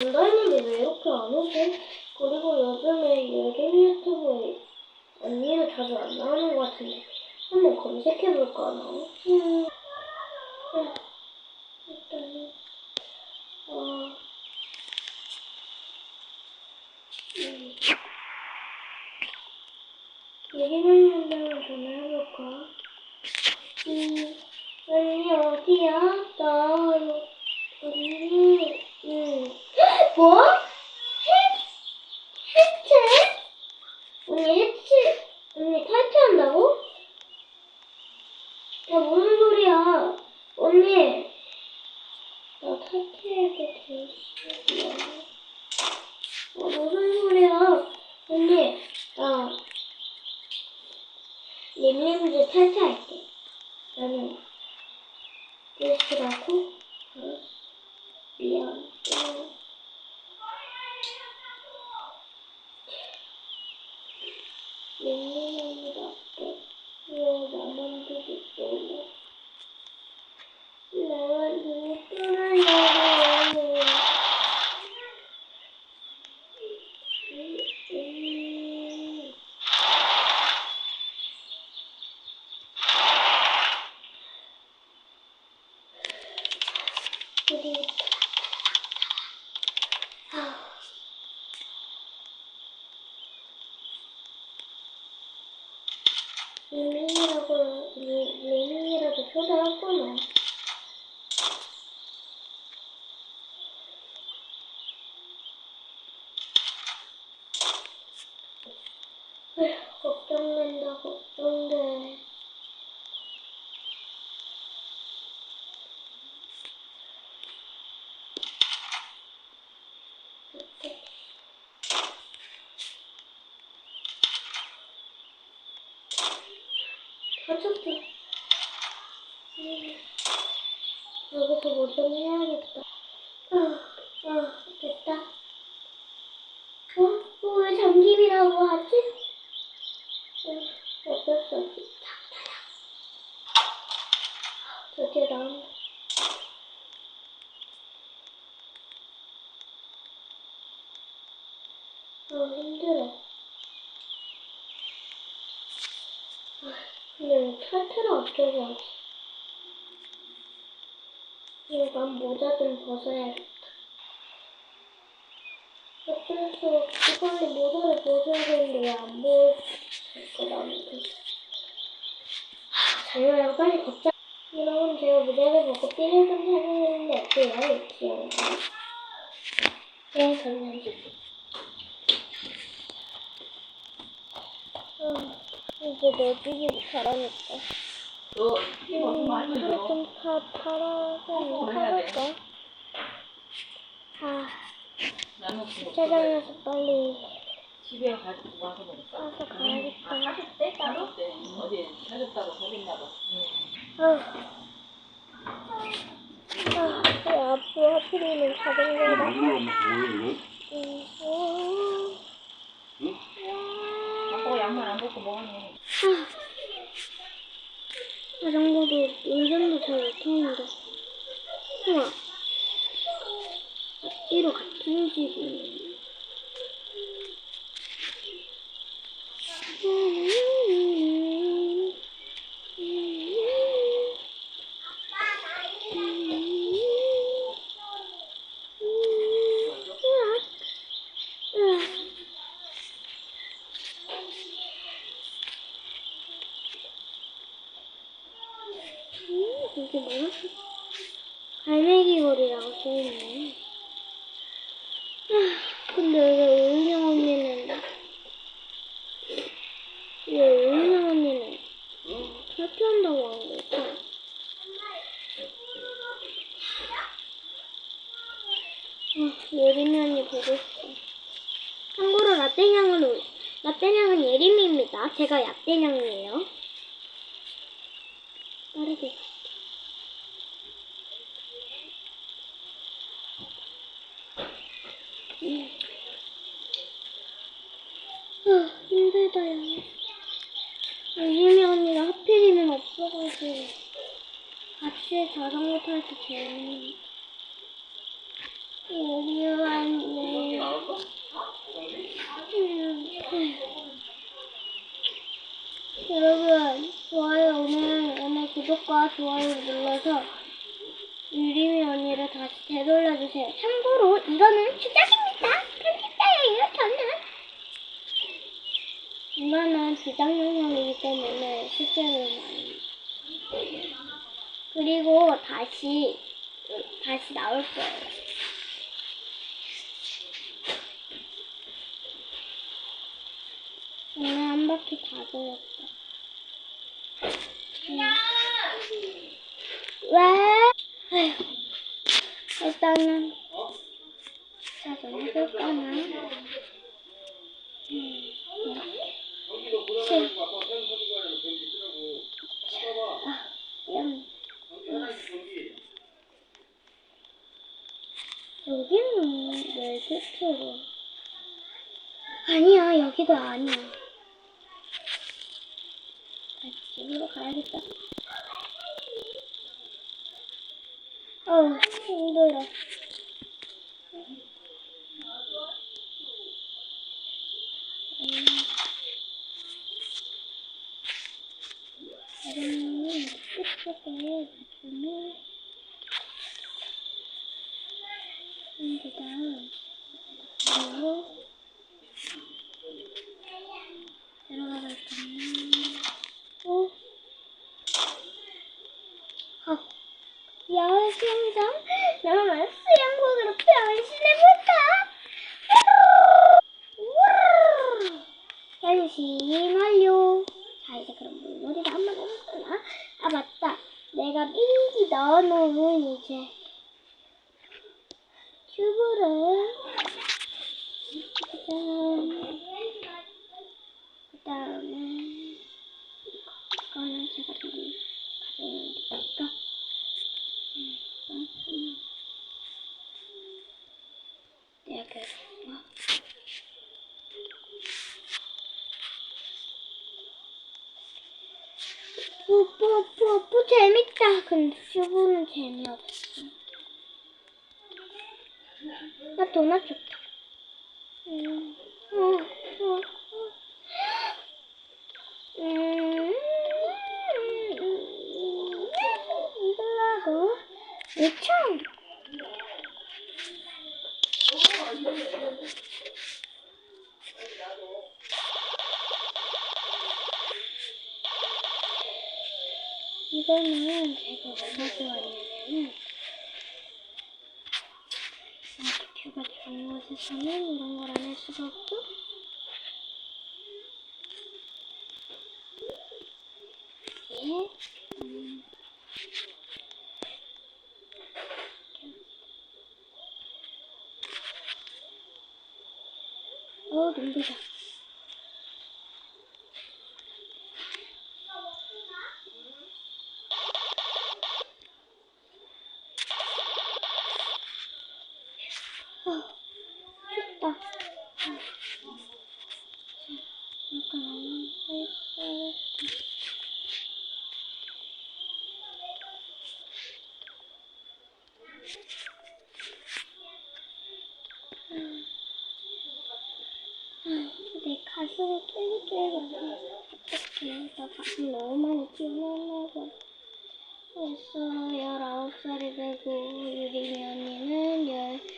원다님이 왜 이렇게 안 오지? 그리고 요즘에 예림 유튜브에 언니는 자주 안 나오는 것 같은데 한번 검색해볼까 나? 음, 음, 일단은 어, 음, 전화해볼까? 음, 언니 어디야? 나 언니 음 뭐? 해? 해체? 언니 해체 언니 탈퇴한다고? 야 무슨 소리야? 언니 나 탈퇴하게 돼 있어. 어, 무슨 소리야? 언니 나 림림즈 탈퇴할게. 나는 그렇더라고. 알았어. 미안. 응. 링링이답게 왜 나만 두고 떠나 나만 두고 떠나냐고 음. 그리고 아. 리밍이라도 초대했구나. 에휴, 걱정된다, 걱정돼. 가족들. 음, 여기서 뭐 좀 해야겠다. 아, 아, 됐다. 어? 어, 왜 잠김이라고 하지? 응, 어쩔 수 없지. 드디어 나온다. 아, 힘들어. 아, 탈퇴를 어쩌고 하지? 이거 난 모자 좀 벗어야겠다. 없이 빨리 모자를 벗어야 되는데 왜 안 벗을까 나한테. 자유야 빨리 걷자. 여러분 제가 모자를 벗고 삐를 좀 사는데 어때요? 귀여운 거. 네, 감사합니다. 아, 이제 내주기 잘하겠다. 너 이거 좀 들어. 좀 타, 타라, 좀 타볼까? 아, 주차장에서 빨리 집에 가지고 와서 먹었어. 사서 가야겠다. 사줬대 따로? 네. 어제 사줬다고 사줬나 봐. 아, 아, 왜 앞으로 하필이면 자전거가. 음, 음, 이거? 아빠가 양말 안 벗고 먹었네. 자전거도 운전도 잘 못하는데. 우와. 앞뒤로 같은 집이네. 음, 이게 뭐야? 갈매기 거리라고 써있네. 아, 근데 왜 은영 언니는, 왜 은영 언니는 탈퇴한다고 한 걸까? 아, 예림이 언니 보고 싶어. 참고로 라떼냥은, 올- 라떼냥은 예림이입니다. 제가 약떼냥이에요. 빠르게. 그래도 재밌네. 여기 왔네. 여러분, 좋아요, 오늘, 오늘 구독과 좋아요 눌러서 유림이 언니를 다시 되돌려주세요. 참고로, 이거는 주작입니다. 편집자예요, 저는. 이거는 주작 영상이기 때문에 실제로는 아닙니다. 그리고 다시 다시 나올 거예요. 오늘 한 바퀴 다 돌렸어. 응. 왜? 아휴, 일단은 자좀 해볼까나? 음, 이렇게. 실. 아, 음. 여기는 왜 끝으로? 아니야, 여기도 아니야. 다시 집으로 가야겠다. 어우, 힘들어. 음. 이거는 끝쪽에 놔두면 여기다 그리고 들어가볼 때는 오 어. 야외 수영장? 나만 수영복으로 변신해볼까? 우르르. 변신 완료. 자, 이제 그럼 물놀이를 한번 해볼까나? 아, 맞다. 내가 미리 넣어놓은 이제 큐브를 그다음 그다음에 이거는 제가 좀 가져오면 되겠다. 음, 음. 내가 뭐 뽀뽀뽀뽀 재밌다. 근데 큐브는 재미없어. 나 도넛 줬다. 음, 어, 어, 어. 음, 이거 하고, 유청. 이거는 제가 뭐가 좋아하냐면은, 큐가 좋은 곳에서는 이런 걸 안 할 수가 없고, 예. 음. 어, 눈부셔. 됐다. 잠깐만. 내 가슴이 쫄깃쫄깃해. 어떡해. 나 가슴 너무 많이 뛰어나서. 벌써 19살이 되고, 유림이 언니는 10,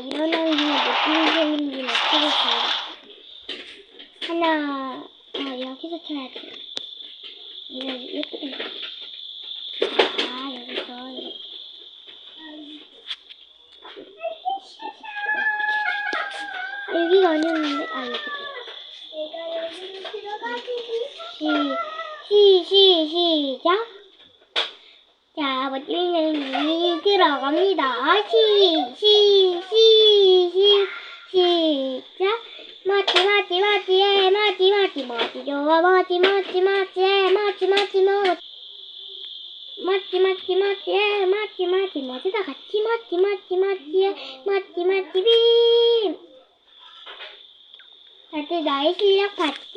일어나는 느낌 생긴 김에 치고 가야겠다. 하나, 어, 여기서 쳐야지. 이거 예쁘게. 자, 여기서 이렇게. 아, 여기가 아니었는데, 아, 여기. 내가 여기로 들어가지. 시, 시, 시, 시작. 자, 멋지는 들어갑니다. 시, 시, 시, 시, 시작. 멋지, 멋지, 멋지에, 멋지, 멋지, 멋지, 좋아, 멋지, 멋지, 멋지에, 멋지, 멋지, 멋지. 멋지, 멋지, 멋지에, 멋지, 멋지, 멋지, 다 같이 멋지, 멋지, 멋지에, 멋지, 멋지, 빔. 다들 나의 실력 봤지?